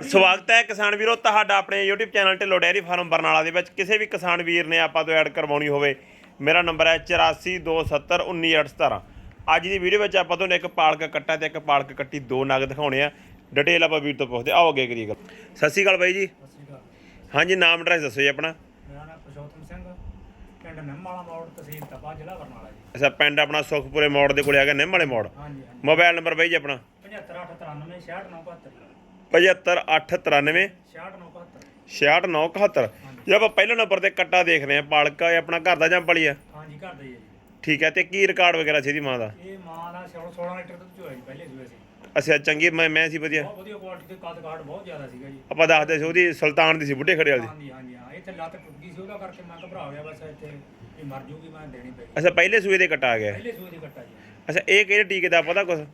ਸਵਾਗਤ ਹੈ ਕਿਸਾਨ ਵੀਰੋ ਤੁਹਾਡਾ ਆਪਣੇ YouTube channel Dhillon dairy farm Barnala ਦੇ ਵਿੱਚ। ਕਿਸੇ ਵੀ ਕਿਸਾਨ ਵੀਰ ਨੇ ਆਪਾਂ ਤੋਂ ਐਡ ਕਰਵਾਉਣੀ ਹੋਵੇ ਮੇਰਾ ਨੰਬਰ ਹੈ 8427191817 ਅੱਜ ਦੀ ਵੀਡੀਓ ਵਿੱਚ ਆਪਾਂ ਤੁਹਾਨੂੰ ਇੱਕ ਪਾਲਕ ਕੱਟਾ ਤੇ ਇੱਕ ਪਾਲਕ ਕੱਟੀ ਦੋ ਨਗ ਦਿਖਾਉਣੇ ਆ। ਡਿਟੇਲ ਆਪਾਂ ਵੀਰ ਤੋਂ ਪੁੱਛਦੇ ਆਓ ਅੱਗੇ ਕਰੀਏ ਗੱਲ। ਸਤਿ ਸ਼੍ਰੀ ਅਕਾਲ ਬਾਈ ਜੀ। ਸਤਿ ਸ਼੍ਰੀ ਅਕਾਲ। ਹਾਂਜੀ ਨਾਮ ਐਡਰੈਸ ਦੱਸੋ ਜੀ ਆਪਣਾ। ਮੇਰਾ ਨਾਮ ਪੁਰਸ਼ੋਤਮ ਸਿੰਘ ਪਿੰਡ ਨਿੰਮਾਲਾ ਮੋੜ ਤਹਿਸੀਲ ਤਪਾ ਜ਼ਿਲ੍ਹਾ ਬਰਨਾਲਾ ਜੀ। ਅੱਛਾ ਪਿੰਡ ਆਪਣਾ ਸੁਖਪੁਰੇ ਮੋੜ ਦੇ ਕੋਲੇ ਆ ਗਿਆ ਨਿੰਮ ਵਾਲੇ ਮੋੜ। ਹਾਂਜੀ ਹਾਂਜੀ। ਮੋਬਾਈਲ ਨੰਬਰ ਬਾਈ ਜੀ ਆਪਣਾ। 75893 66971 7589 66971 66971 ਜੇ ਆਪਾਂ ਪਹਿਲੇ ਨੰਬਰ ਤੇ ਕੱਟਾ ਦੇਖ ਰਹੇ ਆ ਪਾਲਕ ਇਹ ਆਪਣਾ ਘਰ ਦਾ ਜਾਂ ਪਲੀ ਆ? ਹਾਂਜੀ ਘਰ ਦਾ ਹੀ ਹੈ ਠੀਕ ਹੈ ਤੇ ਕੀ ਰਿਕਾਰਡ ਵਗੈਰਾ ਸੀ ਇਹਦੀ ਮਾਂ ਦਾ? ਇਹ ਮਾਂ ਦਾ 16 ਲੀਟਰ ਦੁੱਧ ਚੋਇਆ ਜੀ ਪਹਿਲੇ ਸੂਏ ਸੀ। ਅੱਛਾ ਚੰਗੀ ਮੈਂ ਮੈਂ ਸੀ ਵਧੀਆ। ਬਹੁਤ ਵਧੀਆ ਕੁਆਲਿਟੀ ਦੇ ਕੱਦ ਕਾਠ ਬਹੁਤ ਜ਼ਿਆਦਾ ਸੀਗਾ ਜੀ। ਆਪਾਂ ਦੱਸਦੇ ਸੀ ਉਹਦੀ ਸੁਲਤਾਨ ਦੀ ਸੀ ਬੁੱਢੇ ਖੜੇ ਵਾਲੀ ਹਾਂਜੀ ਹਾਂਜੀ ਹਾਂ ਇੱਥੇ ਲੱਤ ਟੁੱਟ ਗਈ ਸੀ ਉਹਦਾ ਕਰਕੇ ਮੈਂ ਘਬਰਾ ਗਿਆ ਬਸ ਇੱਥੇ ਇਹ ਮਰ ਜੂਗੀ ਮੈਂ ਦੇਣੀ ਪਈ। ਅੱਛਾ ਪਹਿਲੇ ਸੂਏ ਦੇ ਕੱਟਾ ਆ ਗਿਆ। ਪਹਿਲੇ ਸੂਏ ਦੀ ਕੱਟਾ ਜੀ। ਅੱਛਾ ਇਹ ਕਿਹੜੇ ਟੀਕੇ ਦਾ ਪਤਾ ਇਹਦਾ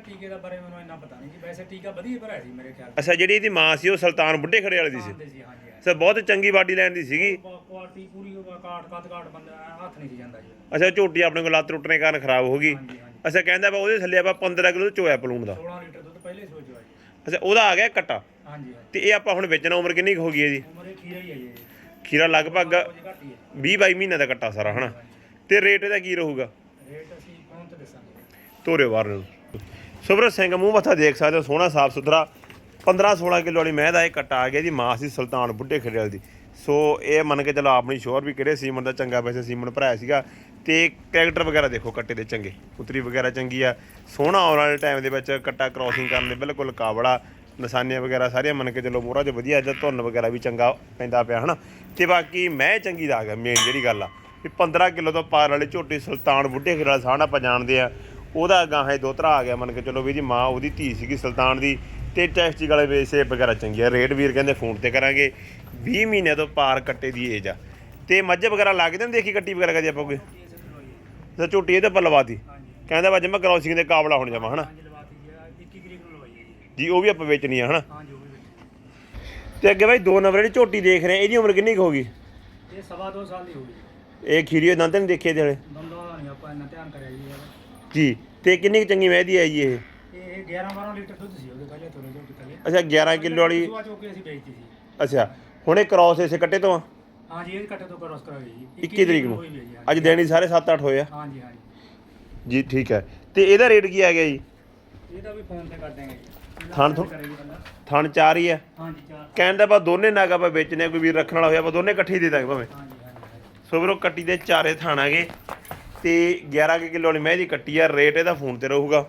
ਟੀਕੇ ਦਾ ਬਾਰੇ ਮੈਨੂੰ ਇੰਨਾ ਪਤਾ ਨਹੀਂ ਜੀ। ਵੈਸੇ ਟੀਕਾ ਵਧੀਆ ਭਰਾਇਆ ਸੀ ਮੇਰੇ ਖਿਆਲ ਅੱਛਾ ਜਿਹੜੀ ਇਹਦੀ ਮਾਂ ਸੀ ਉਹ ਸੁਲਤਾਨ ਬੁੱਢੇ ਖੜੇ ਵਾਲੀ ਦੀ ਸੀ? ਨਾਲ ਦੇ ਸੀ ਹਾਂਜੀ ਹਾਂਜੀ। ਅੱਛਾ ਬਹੁਤ ਚੰਗੀ ਬਾਡੀ ਲੈਣ ਦੀ ਸੀਗੀ। ਕੁਆਲਿਟੀ ਪੂਰੀ ਕਾਟ ਕੱਦ ਕਾਟ ਬੰਦਾ ਹੱਥ ਨਹੀਂ ਸੀ ਜਾਂਦਾ ਜੀ। ਅੱਛਾ ਝੋਟੀ ਆਪਣੇ ਕੋਲ ਲੱਤ ਟੁੱਟਣੇ ਕਾਰਨ ਖਰਾਬ ਹੋ ਗਈ। ਹਾਂਜੀ ਹਾਂਜੀ। ਅੱਛਾ ਕਹਿੰਦਾ ਵਾ ਉਹਦੇ ਥੱਲੇ ਆਪਾਂ 15 ਕਿਲੋ ਚੋਇਆ ਪਲੂਣ ਦਾ। 16 ਲੀਟਰ ਦੁੱਧ ਪਹਿਲੇ ਸੋਚ ਆ ਜੀ। ਅੱਛਾ ਉਹਦਾ ਆ ਗਿਆ ਕੱਟਾ? ਹਾਂਜੀ ਹਾਂਜੀ। ਤੇ ਇਹ ਆਪਾਂ ਹੁਣ ਵੇਚਣਾ ਉਮਰ ਕਿੰਨੀ ਕੁ ਹੋ ਗਈ ਹੈ ਜੀ? ਉਮਰ ਇਹ ਖੀਰਾ ਹੀ ਹੈ ਜੀ ਖੀਰਾ ਲਗਭਗ ਕੁਝ ਘੱਟ ਹੀ ਹੈ। 20 22 ਮਹੀਨੇ ਦਾ ਕੱਟਾ ਸਾਰਾ ਹਨਾ? ਤੇ ਰੇਟ ਇਹਦਾ ਕੀ ਰਹੂਗਾ? ਰੇਟ ਅਸੀਂ ਫੋਨ ਤੇ ਦੱਸਾਂਗੇ। ਤੋਰੇ ਬਾਹਰ ਨੂੰ। ਸੁਬਰਤ ਸਿੰਘ, ਮੂੰਹ ਮੱਥਾ ਦੇਖ ਸਕਦੇ ਹੋ, ਸੋਹਣਾ ਸਾਫ਼ ਸੁਥਰਾ। 15 16 ਕਿਲੋ ਵਾਲੀ ਮੈਂ ਦਾ ਇਹ ਕੱਟਾ ਆ ਗਿਆ ਜੀ, ਮਾਂ ਸੀ ਸੁਲਤਾਨ ਬੁੱਢੇ ਖੜਿਆਲ ਦੀ। ਸੋ ਇਹ ਮੰਨ ਕੇ ਚਲੋ ਆਪਣੀ ਸ਼ੋਰ ਵੀ ਕਿਹੜੇ ਸੀਮਨ ਦਾ ਚੰਗਾ ਵੈਸੇ ਸੀਮਨ ਭਰਾਇਆ ਸੀਗਾ। ਤੇ ਕੈਰੈਕਟਰ ਵਗੈਰਾ ਦੇਖੋ ਕੱਟੇ ਦੇ ਚੰਗੇ ਉਤਰੀ ਵਗੈਰਾ ਚੰਗੀ ਆ। ਸੋਹਣਾ ਆਉਣ ਵਾਲੇ ਟਾਈਮ ਦੇ ਵਿੱਚ ਕੱਟਾ ਕ੍ਰਾਸਿੰਗ ਕਰਨ ਦੇ ਬਿਲਕੁਲ ਕਾਬੜਾ ਨਿਸ਼ਾਨੀਆਂ ਵਗੈਰਾ ਸਾਰੀਆਂ ਮੰਨ ਕੇ ਚਲੋ ਮੋਹਰਾ 'ਚ ਵਧੀਆ ਇਹਦਾ ਧੁੰਨ ਵਗੈਰਾ ਵੀ ਚੰਗਾ ਪੈਂਦਾ ਪਿਆ, ਹਨਾ? ਤੇ ਬਾਕੀ ਮੈਂ ਚੰਗੀ ਦਾ ਆ ਗਿਆ ਮੇਨ ਜਿਹੜੀ ਗੱਲ ਆ। ਵੀ 15 ਕਿਲੋ ਤੋਂ ਪਾਰ ਵਾਲੀ ਝੋਟੀ ਸੁਲਤਾਨ ਬੁੱਢੇ ਖੇੜਾ ਸਾਹਣਾ ਆਪਾਂ ਜਾਣਦੇ ਆ। ਉਹਦਾ ਗਾਹਾਂ ਦੋਤਰਾ ਆ ਗਿਆ ਮੰਨ ਕੇ ਚਲੋ ਵੀ ਜੀ ਮਾਂ ਉਹਦੀ ਧੀ ਸੀਗੀ ਸੁਲਤਾਨ ਦੀ ਤੇ ਟੈਸਟੀ ਵਾਲੇ ਵੇ ਸ਼ੇਪ ਵਗੈਰਾ ਚੰਗੀ ਆ ਰੇਟ ਵੀਰ ਕਹਿੰਦੇ ਫੋਨ ਤੇ ਕਰਾਂਗੇ 20 ਮਹੀਨੇ ਤੋਂ ਪਾਰ ਕੱਟੇ ਦੀ ਏਜ ਆ। ਤੇ ਮੱਝ ਵਗੈਰਾ ਲੱਗਦੇ ਨੇ ਦੇਖੀ ਕੱਟੀ ਵਗੈਰਾ ਕਦੇ ਆਪਾਂ ਕੋਈ? ਤੇ ਝੋਟੀ ਇਹਦੇ ਪਰ ਲਵਾਤੀ ਕਹਿੰਦਾ ਵਾ ਜਮਾ ਕ੍ਰਾਸਿੰਗ ਦੇ ਕਾਬਲਾ ਹੋਣ ਜਾਵਾਂ ਹਨਾ? ਜੀ 21 ਤਰੀਕ ਨੂੰ ਲਵਾਈ ਹੈ ਜੀ ਜੀ ਉਹ ਵੀ ਆਪਾਂ ਵੇਚਣੀ ਆ ਹਨਾ? ਤੇ ਅੱਗੇ ਬਾਈ ਦੋ ਨੰਬਰ ਜਿਹੜੀ ਝੋਟੀ ਦੇਖ ਰਹੇ ਇਹਦੀ ਉਮਰ ਕਿੰਨੀ ਕੁ ਹੋਗੀ ਇਹ ਸਵਾ ਦੋ ਸਾਲ ਦੀ ਹੋ ਗਈ। ਇਹ ਖੀਰੀ ਦੰਦ ਨਹੀਂ ਦੇਖੇ ਦੰਦਾਂ ਦਾ ਨਹੀਂ ਆਪਾਂ ਇੰਨਾ ਧਿਆਨ ਕਰਿਆ ਜੀ। ਜੀ ਤੇ ਕਿੰਨੀ ਕੁ ਚੰਗੀ ਆਈ ਜੀ ਇਹ? ਇਹ 11 12 ਲੀਟਰ ਦੁੱਧ ਸੀ ਉਹਦੇ ਪਹਿਲੇ ਥੋੜੇ ਝੋਟੀ ਥੱਲੇ ਅੱਛਾ 11 ਕਿਲੋ ਵਾਲੀ ਸੁਆ ਚੋਕੇ ਅਸੀਂ ਵੇਚਤੀ ਸੀ। ਅੱਛਾ ਹੁਣ ਇਹ ਕ੍ਰਾਸ ਇਸੇ ਕੱਟੇ ਤੋਂ ਆ? ਹਾਂਜੀ ਇਹ ਕੱਟੇ ਤੋਂ ਕਰੋਸ ਕਰਾਈ ਜੀ। 21 ਤਰੀਕ ਨੂੰ? ਹੋਈ ਵੀ ਹੈ ਜੀ, ਅੱਜ ਦੇਣੀ ਸਾਰੇ 7-8 ਹੋਏ ਆ? ਹਾਂਜੀ ਹਾਂਜੀ ਜੀ। ਠੀਕ ਹੈ। ਤੇ ਇਹਦਾ ਰੇਟ ਕੀ ਆ ਗਿਆ ਜੀ? ਇਹਦਾ ਵੀ ਫੋਨ ਤੇ ਕਰ ਦਾਂਗੇ ਜੀ। ਥਣ ਥੁਣ- ਕਰੇਗੀ। ਥਣ ਚਾਰ ਹੀ ਆ। ਹਾਂਜੀ ਚਾਰ। ਕਹਿਣ ਦਾ ਬਾ ਦੋਨੇ ਨਾਗ ਆਪਾਂ ਵੇਚਨੇ ਆ, ਕੋਈ ਵੀਰ ਰੱਖਣ ਵਾਲਾ ਹੋਇਆ ਆਪਾਂ ਦੋਨੇ ਇਕੱਠੇ ਹੀ ਦੇ ਦਾਂਗੇ ਭਾਵੇਂ। ਹਾਂਜੀ ਹਾਂਜੀ। ਸੋ ਵੀਰੋ ਕੱਟੀ ਦੇ ਚਾਰੇ ਥਣ ਆਗੇ ਤੇ 11 ਕੁ ਕਿਲੋ ਵਾਲੀ ਮਹਿੰਦੀ ਕੱਟੀ ਆ ਰੇਟ ਇਹਦਾ ਫੋਨ ਤੇ ਰਹੂਗਾ।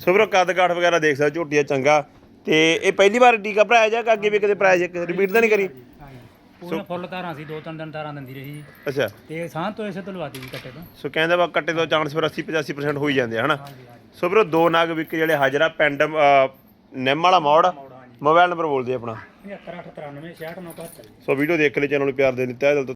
ਸੋ ਵੀਰੋ ਕੱਦ ਕਾਠ ਵਗੈਰਾ ਦੇਖ ਸਕਦੇ ਝੋਟੀ ਆ ਚੰਗਾ। ਤੇ ਇਹ ਪਹਿਲੀ ਵਾਰ ਟੀਕਾ ਭਰਾਇਆ ਜਾਂ ਅੱਗੇ ਵੀ ਕਦੇ ਭਰਾਇਆ ਜਾਂ ਰਿਪੀਟ ਤਾਂ ਨਹੀਂ ਕਰੀ? ਹਾਂਜੀ। ਪੂਰਾ ਫੁੱਲ ਤਾਰਾਂ ਸੀ ਦੋ ਤਿੰਨ ਦਿਨ ਤਾਰਾਂ ਦਿੰਦੀ ਰਹੀ ਅੱਛਾ। ਤੇ ਸਾਹ ਤੋਂ ਇਸੇ ਤੋਂ ਲਵਾਤੀ ਜੀ ਕੱਟੇ ਤੋਂ। ਸੋ ਕਹਿੰਦਾ ਵਾ ਕੱਟੇ ਤੋਂ ਚਾਂਸ ਫਿਰ 80 85% ਹੋ ਹੀ ਜਾਂਦੇ ਹਨਾ? ਸੋ ਵੀਰੋ ਦੋ ਨਾਗ ਵਿਕ ਜਿਹੜੇ ਹਾਜ਼ਰਾ ਪਿੰਡ ਨਿੰਮ ਵਾਲਾ ਮੋੜ ਮੋਬਾਈਲ ਨੰਬਰ ਬੋਲ ਦਿਓ ਆਪਣਾ। 7893 69 ਸੋ ਵੀਡੀਓ ਦੇਖ ਕੇ ਚੈਨਲ ਨੂੰ ਪਿਆਰ ਦੇ ਦਿੱਤਾ ਹੈ ਦਿਲ ਤੋਂ